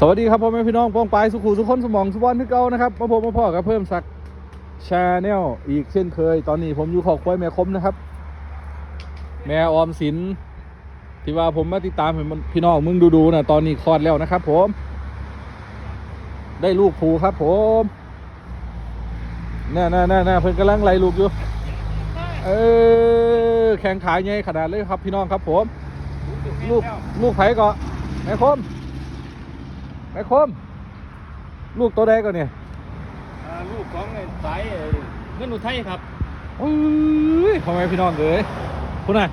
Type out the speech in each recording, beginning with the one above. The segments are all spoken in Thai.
สวัสดีครับพ่อแม่พี่น้องป้องปลายสุขุสุขคนสมองสุวรรณที่เก่านะครับมาพบมาพ่อกับเพิ่มสักชาแนลอีกเช่นเคย ตอนนี้ผมอยู่ขอบควายแม่คมนะครับ แม่ออมสินที่ว่าผมมาติดตามเห็นพี่น้องมึงดูๆนะตอนนี้คลอดแล้วนะครับ ผม ได้ลูกผูครับ ผมน่าน่าน่าน่าเพิ่นกำลังไล่ลูกอยู่เออแข่งขาใหญ่ขนาดเลยครับพี่น้องครับ ผม ลูกลูกไผ่ก็แม่คม ม่คม ลูกตัวใดก็เนี่ยอ่าลูกของไอ้สายเอ่อเงินอุทัยครับโอ้ยพ่อแม่พี่น้องเอ้ยคุณน่ะ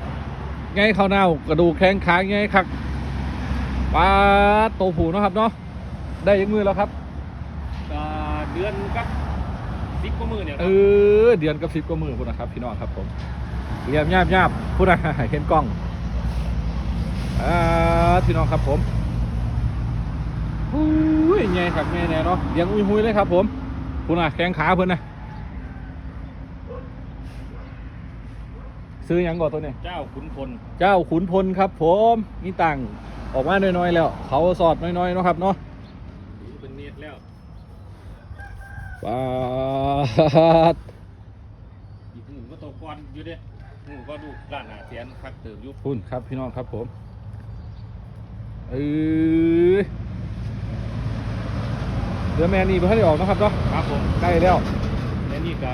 ไงข้าวเน่ากระดูกแข้งขาไงคักปลาโตผูเนาะครับเนาะได้ยังมือแล้วครับอ่าเดือนกับสิบกว่ามือเนี่ยคเอรับอเดือนกับสิบกว่ามือคุณนะครับ พี่น้องครับผมเรียบยาบยาบคุณน่ะ เห็นกล้องอ่าพี่น้องครับผม อุ้ยไงครับไงแน่เนาะเลี้ยงอุ้ยหุยเลยครับ ผมคุณน่ะแข้งขาเพิ่นน่ะซื้อหยังก่อนตัวนี้เจ้าขุนพล เจ้าขุนพลครับ ผมมีตังค์ออกมาน้อยๆแล้ว เขาสอดน้อยๆเนาะครับเนาะถือเป็นเนตรแล้วปาดอีกหมูก็โตก่อนอยู่เด้หมูก็ดูร้านอาหารเสียนคักเติบอยุบพุ่นครับพี่น้องครับผมเออ เดือแม่นี่เพิ่งได้ออกเนาะครับเนาะครับผมใกล้แล้วและนี่ก็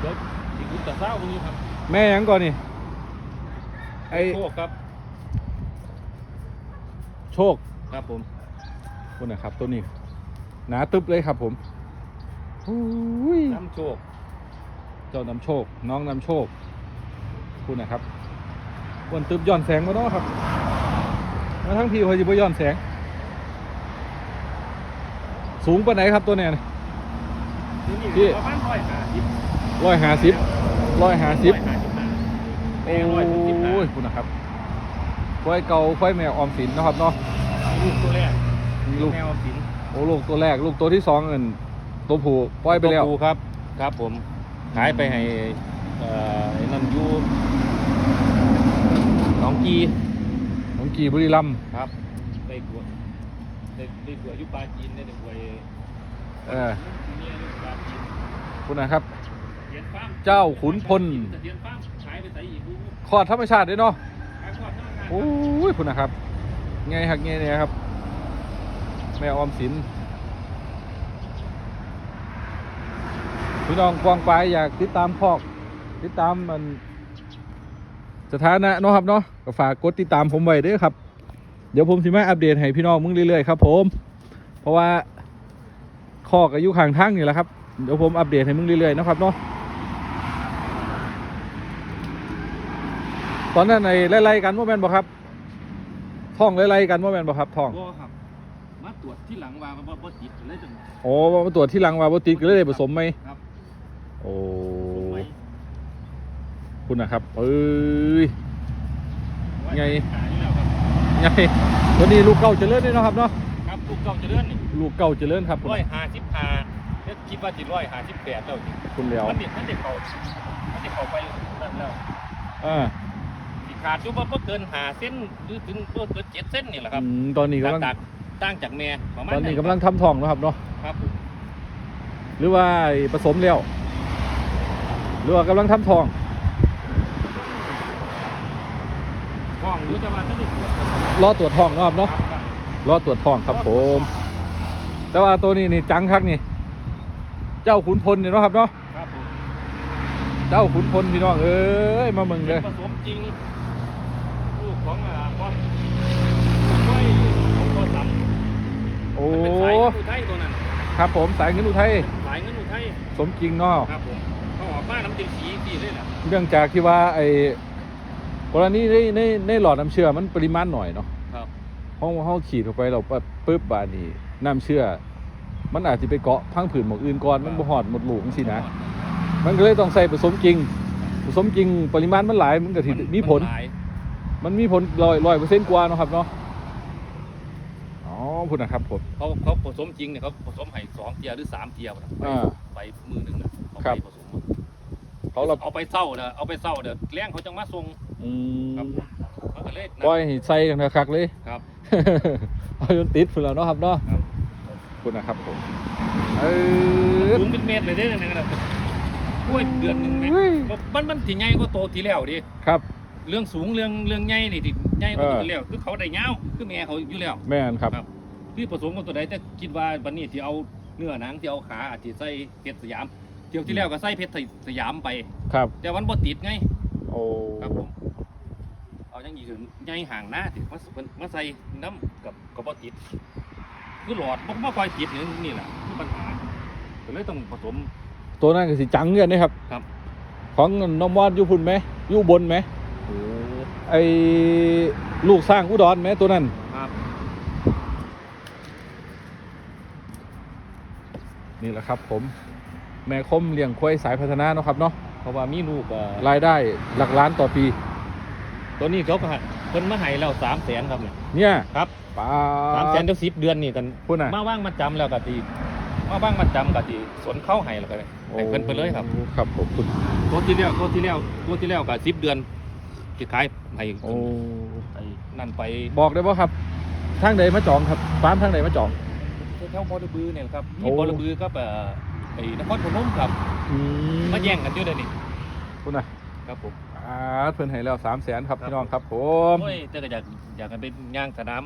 เดี๋ยวอีกคุณตะเศร้าตรงนี้ครับ แม่หยังก่อนนี่ไอโชคครับ โชคครับผมคุณนะครับตัวนี้หนาตึบเลยครับผมอุ้ยน้ำโชค เจ้านำโชค น้องนำโชค คุณนะครับวันตึบย้อนแสงมาเนาะครับมาทั้งพี่เขาจะไปย้อนแสง สูงปานไหนครับตัวเนี้ยที่นี่พี่ประมาณร้อยห้าสิบร้อยห้าสิบร้อยห้าสิบร้อยห้าสิบห้าโอ้ร้อยหกสิบห้ายคุณนะครับควายเก่าควายแมวออมสินเนาะครับเนาะลูกตัวแรกลูกแมวสินโอ้ลูกตัวแรก ลูกตัวที่สองเงินตัวผู้ปล่อยไปแล้วตัวปูครับ ครับผมขายไปให้เอ่อไอ้นั่นอยูหน้องกีน้องกีบุรีรัมย์ครับได้กัว ได้ได้กัวอยุปลาจีนได้ได้กัวเออเนี่ยอยุปลาจีนคุณนะครับเทียนฟาร์มเจ้าขุนพลเทียนฟาร์มขายไปใส่อีกดูคลอดธรรมชาติด้วยเนาะขายทอดธรรมชาติโอ้ยคุณนะครับไงหักไงเนี่ยครับ แม่ออมสินพี่น้องกวางไปายอยากติดตามพอก ติดตามมันสถานะเนาะครับเนาะก็ฝากกดติดตามผมไว้เด้วยครับ เดี๋ยวผมสิมาอัปเดตให้พี่น้องมึงเรื่อยๆครับผม เพราะว่าคอกอายุข้างทางนี่แหละครับ เดี๋ยวผมอัปเดตให้มึงเรื่อยๆเนาะครับเนาะตอนนั้นในไล่ๆกันว่าแม่นบ่ครับท่องไล่ๆกันว่าแม่นบ่ครับท่องบ่ครับมาตรวจที่หลังว่าบ่บ่ติดเลยจังโอ้มาตรวจที่หลังว่าบ่ติดก็เลยได้ผสมไหมครับโอ้ผมไว้คุณนะครับเอ้ยไง ขายแล้วครับไงตัวนี้ลูกเก่าเจริญนี่เนาะครับเนาะครับลูกเก่าเจะเลื่อนนี่ลูกเก่าเจริญครับคุณร้อยห้าสิบห้าเนี่ยคิดว่าจิร้อยห้าสิบแปดแล้วนี่คุณแล้วมันเด็กมันเด็กเขามันเด็กเขาไปนั่นแล้วอ่าสิขาดอยู่บ่บ่เกินหาเส้นหรือถึงบ่เกินเจ็ดเส้นนี่แหละครับอืมตอนนี้กำลังต่างต่างจากแม่ประมาณตอนนี้กำลังทำท่องเนาะครับเนาะครับ หรือว่าผสมแล้วหรือว่ากำลังทำท่อง ห้องหรือจะมาที่นี่รอตรวจท่องเนาะครับเนาะครับรอตรวจท่องครับผม แต่ว่าตัวนี้นี่จังคักนี่ เจ้าขุนพลเนี่ยเนาะครับเนาะครับผมเจ้าขุนพลพี่น้องเอ้ยมาเมืองเลยผสมจริงลูกของอ่าบอสไว้ของบอสสามโอ้มันเป็นสายเงินอุทัยตัวนั้นครับผมสายเงินอุทัยสายเงินอุทัยสมจริงเนาะครับผมเขาออกมาน้ำเต็มสีสีเลยแหละเรื่องจากที่ว่าไอ้ กรณีในในในหลอดน้ำเชื่อมันปริมาณหน่อยเนาะครับ ห้องห้องขีดเข้าไปเราปั๊บปึ๊บบาดนี้น้ำเชื่อ มันอาจจะไปเกาะพังผืนหมอกอื่นก่อนมันบ่หอดหมดลูกสินะ มันก็เลยต้องใส่ผสมจริง ผสมจริงปริมาณมันหลายมันก็สิมีผลหลายมันมีผลร้อยร้อยเปอร์เซ็นต์กว่าเนาะครับเนาะอ๋อพูดนะครับผมเขาเขาผสมจริงเนี่ยเขาผสมให้สองเทียหรือสามเทียนะอ่าไปมือหนึ่งนะเอาครัไปบผสม เขาเราเอาไปเศร้าเด้อเอาไปเศร้าเด้อแรงเขาจังมาส่งอืมครับมันก็เลยปล่อยให้ใส่กันคักๆเลยครับ เอาจนติดพุ่นแล้วเนาะครับเนาะครับคุณนะครับผมเออ สูงเป็นเมตรเลยเด้อเนี่ยนะครับกล้วยเดือนหนึ่งไหมเฮ้ย มันมันถี่ใหญ่ก็โตทีแล้วดิครับ เรื่องสูงเรื่องเรื่องใหญ่นี่ที่ใหญ่ก็เออตัวแล้วคือเขาได้เงาวคือแม่เขาอยู่แล้ว แม่นครับครับคือผสมกับตัวใดแต่คิดว่าวันนี้ที่เอาเนื้อหนังที่เอาขาอาจจะใส่เพชรสยาม เที่ยวที่แล้วก็ใส่เพชรสยามไป ครับ แต่วันบ่ติดไง โอ้ครับผม เอายังอีกถึงใหญ่ห่างหน้าถึงมาเพิ่นมาใส่น้ำกับกับบ่ติด คือหลอดบ่บ่ค่อยติดนี่นี่แหละคือปัญหาก็เลยต้องผสม ตัวนั้นก็สิจังเงินนะครับ ครับ ของน้องมอดอยู่พุ่นไหมอยู่บนไหมโอ้ไอ้ลูกสร้างอุดรไหมตัวนั้นครับนี่แหละครับผม แม่คมเลี้ยงควายสายพัฒนาเนาะครับเนาะเพราะว่ามีลูกเอ่อรายได้หลักล้านต่อปี ตัวนี้เขาก็ให้เพิ่นมาให้เรา3 0 0 0 0 0ครับเนี่ยเนี่ยครับป้า3 0 0 0 0 0เดี๋ยว10เดือนนี่กันพุ่นน่ะมาว่างมาจำแล้วก็สิมาว่างมาจำก็สิสวนเข้าให้แล้วก็ให้เพิ่นไปเลยครับโอ้ครับผมคุณตัวที่แล้วตัวที่แล้วตัวที่แล้วก็10เดือนสิขายให้โอ้ไอ้นั่นไปบอกได้ป่ะครับทางใดมาจองครับฟาร์มทางใดมาจอง แถวบอระบือเนี่ยครับโอ้มีบอระบือก็แบบ ไอ้นครพนมครับอืมาแย่งกันอยู่เดี๋ยวนี้คุณน่ะครับผมอ่าเพิ่นให้แล้วสามแสนครับครับพี่น้องครับผมโอ้ยแต่ก็อยากอยากกันเป็นย่างสนาม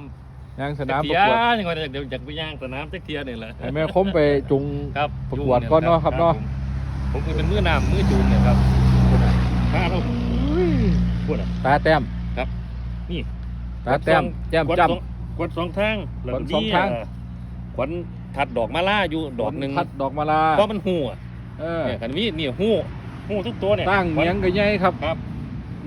ย่างสนามปเทีระยกวดยังไงเดี๋ยวอยากไปย่างสนามสักเทียเนี่ยแหละให้แม่คมไปจุงครับประกวดก่อนเนาะครับเนาะผมผมคือเป็นมือน้ำมือจูนเนี่ยครับถ้าเราพูดอะตาแต้มนี่ตาแต้มแจ่มกดจ้สองกดสองทางแล้วกดสองทางเขวัญ ถัดดอกมาล่าอยู่ำดอกหนึ่งพัดดอกมาลาเพราะมันหูอะเออเนี่ยคันนี้นี่หูหูทุกตัวเนี่ยตั้งเหนียงก็ใหญ่ครับครับ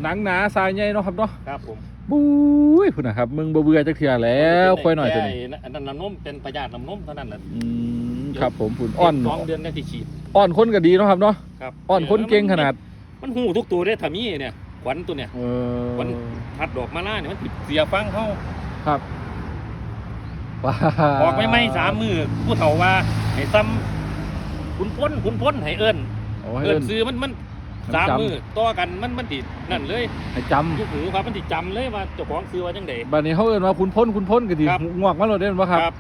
หนังหนาทรายใหญ่เนาะครับเนาะครับผมบุ้ยพุ่นนะครับ มึงบ่เบื่อจักเทื่อแล้วค่อยหน่อยตัวนี้แค่อันนั้นน้ำนมเป็นประหยัดน้ำนมเท่านั้นแหละอืมครับผมพุ่นอ่อนสองเดือนได้ที่ฉีดอ่อนคนก็ดีเนาะครับเนาะครับอ่อนคนเก่งขนาด มันหูทุกตัวได้ทามีเนี่ยขวัญตัวเนี่ยเออมันทัดดอกมาล่าเนี่ยมันติดเสียฟังเขาครับ ว้าออกไม่ไม่สามมือผู้เฒ่าว่าให้ซ้ำขุนพ้นขุนพ้นให้เอิ้นโอ้ให้เอิ้เอิ้นนซื้อมันมันมันสามจำมือต่อกันมันมันติดนั่นเลยให้จำยุคหูครับมันติดจำเลยว่าเจ้าของซื้อว่าจังไดบัดนี้เขาเอิ้นว่าคุณพ้นคุณพ้นก็ดีครับงอกมาโลดเด่นบ่ครับครับ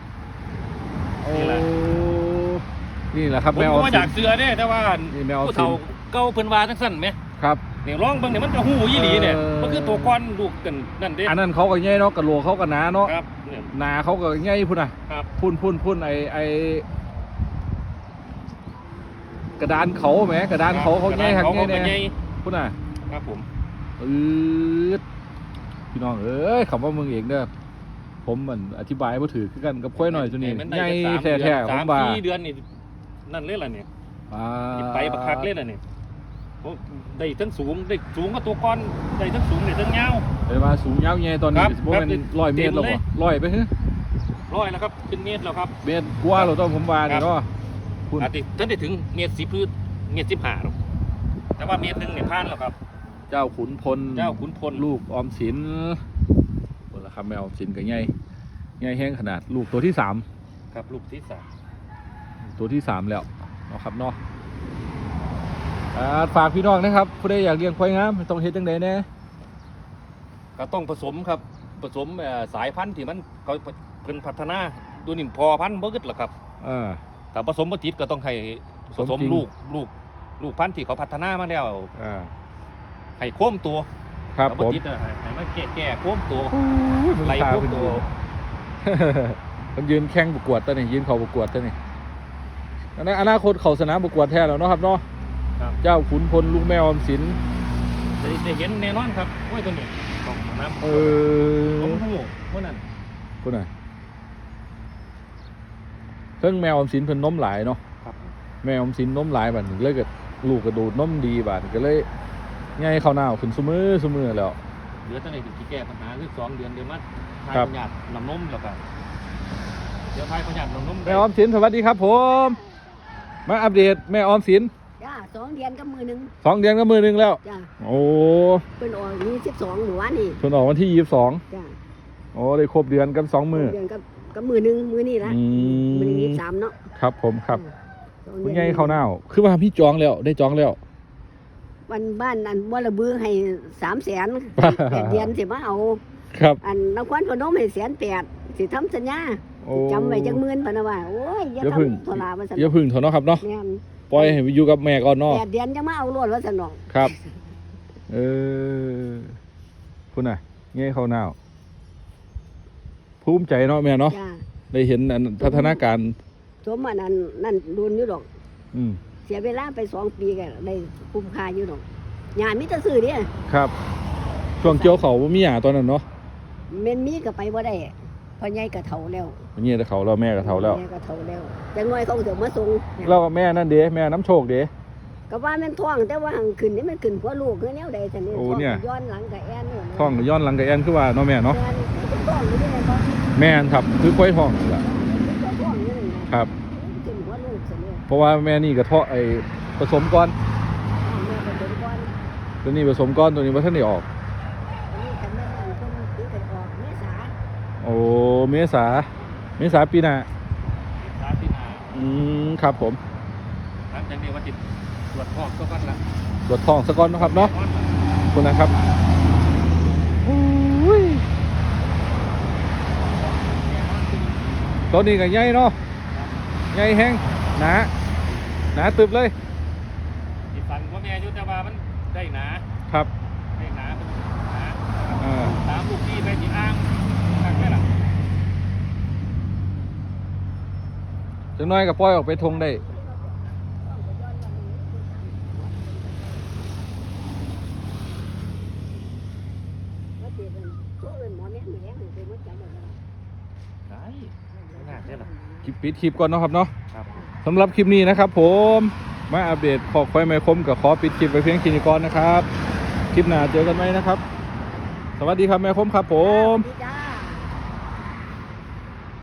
โอ้นี่แหละนี่แหละครับผมแมวก็ออมว่าอสิยานกเสือเนี่ยแต่ว่านี่แมวออมผู้สินเฒ่าเก่าเพิ่นว่าจังซั่นไหมครับ เนี่ยร้องเบิ่งเนี่ยมันจะหูยี่หลีเนี่ยเออ มันคือตัวก้อนลูกกันนั่นเด้อันนั้นเขาก็ใหญ่เนาะกระโหลกเขาก็หนาเนาะครับเนี่ย หนาเขาก็ใหญ่พุ่นน่ะครับ พุ่นพุ่นพุ่นไอไอกระดานเขาแหมกระดานเขาเขาใหญ่หักเขาใหญ่ก็ใหญ่แน่พุ่นน่ะครับผมอืดพี่น้องเอ้ยคำว่ามึงเองเด้อผมมันอธิบายบ่ถือคือกันกับค่อยหน่อยตัวนี้มัใหญ่ได้แค่แท้สามๆผมว่าเดือนสามสี่เดือนนี่นั่นเลยล่ะเนี่ยอ่า ไปบักคักเลยล่ะเนี่ยโอ้ ได้ทั้งสูงได้สูงก็ตัวก้อนได้ทั้งสูงได้ทั้งยาวเดี๋ยวมาสูงยาวใหญ่ตอนนี้ครับบ่ครับแม่นร้อยเมตรแล้วเต็บ่มเลยร้อยไปฮะร้อยแล้วครับเป็นเมตรแล้วครับเมตรกว่าเราต้องผมว่านี่ครับเนาะคุณอาจจะท่านได้ถึงเมตรสิบหรือเมตรสิบห้าหรอกแต่ว่าเมตรหนึ่งเนี่ยผ่านแล้วครับ เจ้าขุนพลเจ้าขุนพลลูกออมสินโอ้ละครับแมวออมสินก็ใหญ่ใหญ่แห้งขนาดลูกตัวที่สามครับลูกที่สามตัวที่สามแล้วเนาะครับเนาะอ่า ฝากพี่น้องนะครับผู้ใดอยากเลี้ยงควายงามต้องเฮ็ดจังไดแน่ก็ต้องผสมครับผสมเอ่อสายพันธุ์ที่มันเขาเพิ่นพัฒนาดูนี่พอพันธุ์บ่กึดหรอกครับเออถ้าผสมบ่ติดก็ต้องให้ผผสสมมจริงลูกลูกลูกพันธุ์ที่เขาพัฒนามาแล้วอ่าให้โค้มตัวครับถ้าผมติดอะให้ให้มันแก่แก่โค้มตัวมึงไหลพาโค้มเพิ่นตัยืวนมันยืนแข่งประกวดตัวนี้ยืนเขาประกวดตัวนี้อันนั้นอนาคตเขาสนามประกวดแท้แล้วเนาะครับเนาะครับ เจ้าขุนพลลูกแม่ออมสินได้ได้เห็นแน่นอนครับโอ้ยตัวนี้ของน้ำเอผอมหูเมื่อนั้นคุณน่ะเพิ่งแมวออมสินเพิ่นนมหลายเนาะครับแมวออมสินนมหลายบัดนี้เลยก็ลูกกระดูดนมดีบัดก็เลยง่ายเข้าหน้าขึ้นซุมือซุมือแล้วเหลือตั้งแต่ถึงที่แก้ปัญหาคือสองเดือนเดือนมัดทายครับพยาธิน้ำนมแล้วกันเดี๋ยวทายพยาธิน้ำนมแม่ออมสินสวัสดีครับผม มาอัปเดตแม่ออมสินจ้า สองเดือนกับมือหนึ่งสองเดือนก็มือหนึงแล้ว จ้าโอ้เป็นออกมีสิบสองหนูวะนี่เพิ่นออกวันที่ยี่สิบสองจ้าโอ้ได้ครบเดือนกันสองมือ เดือนกับกับมือหนึ่งมือนี่ละอืม มือนี้สามเนาะครับ ผมครับสองคุดืณอนยายเข้าหน้าคือว่าพี่จองแล้วได้จองแล้ว วันบ้านอันบัวระบือให้สามแสนบ้าแปดเดือนสิมาเอา ครับ อันนครพนมให้แสนแปดสิทำสัญญาโอ้ จำไว้จักหมื่นพะนะว่าโอ้ยอย่าอย่าพึ่ง ทำโทราว่าซั่นอย่าพึ่งเถอะเนาะครับเนาะ แม่น ปล่อยให้ไปอยู่กับแม่ก่อนเนาะแปดเดือนจะมาเอารถว่าซั่นน้องครับ เออพุ่นน่ะเงี้ยเขาหนาวภูมิใจเนาะแม่เนาะจ้าได้เห็นอันพัฒนาการ สมอันนั้นนั่นรุนอยู่ดอก อืมเสียเวลาไปสองปีก็ได้คุ้มค่าอยู่ดอกงานมีแต่ซื้อเด้ครับ ช่วงเกี่ยวเขาบ่มีหยาตอนนั้นเนาะแม่นมีก็ไปบ่ได้เพราะใหญ่ก็เฒ่าแล้ว เงี้ยแต่เขาเราแม่กับเขาแล้วม่ก็เฒ่าแล้วจังน้อยเขาก็จะมาส่งแล้วแม่นั่นเด้แม่น้ำโชคเด้ ก็ว่าแม่นท้องแต่ว่าหังขึ้นนี่มันขึ้นเพราะลูกคือแนวใดซั่นนี่โอ้ท้องเนี่ย ย้อนหลังกับแอนเนี่ยท้องย้อนหลังกับแอนคือว่าเนาะแม่เนาะแม่นท้องอยู่นี่แม่นบ่แม่นครับคือควายท้องนี่ล่ะท้องอยู่นี่นะครับ ขึ้นหัวลูกซั่นนี่เพราะว่าแม่นี่กระเทาะไอ้ผสมก้อนแม่ก็เป็นก่อนตัวนี้ผสมก้อนตัวนี้ว่าท่านได้ออก อันนี้คันแม่นอันเพิ่นตีกันออกเมษาโอ้เมษา เมษาปีหน้าสามที่นาอืมครับผมหลังจากนี้ว่าติดตรวจพ่อก็กันละตรวจท้องสะก้อนเนาะครับเนาะ ก้อนละขอบคุณนะครับอุ้ยตัวนี้ก็ใหญ่เนาะ ใหญ่แห้งหนา หนาตึบเลย ติดฟันว่าแม่อยุทธบามันได้หนา ครับ ได้หนาเป็นหนาอ่าตามลูกพี่ไปที่อ้างทักไหมล่ะ จังน้อยก็ปล่อยออกไปทงได้ว่าสิเป็นตัวอื่นหมอแม่นแม่นเป็นหมดจังหมดแล้วได้ไม่น่าใช่หรอคลิปปิดคลิปก่อนเนาะครับเนาะครับสำหรับคลิปนี้นะครับผมมาอัปเดตขอกไฟไมคมกับขอปิดคลิปไปเพียงแค่นี้ก่อนนะครับ คลิปหน้าเจอกันไหมนะครับ สวัสดีครับแม่คมครับผมจ้า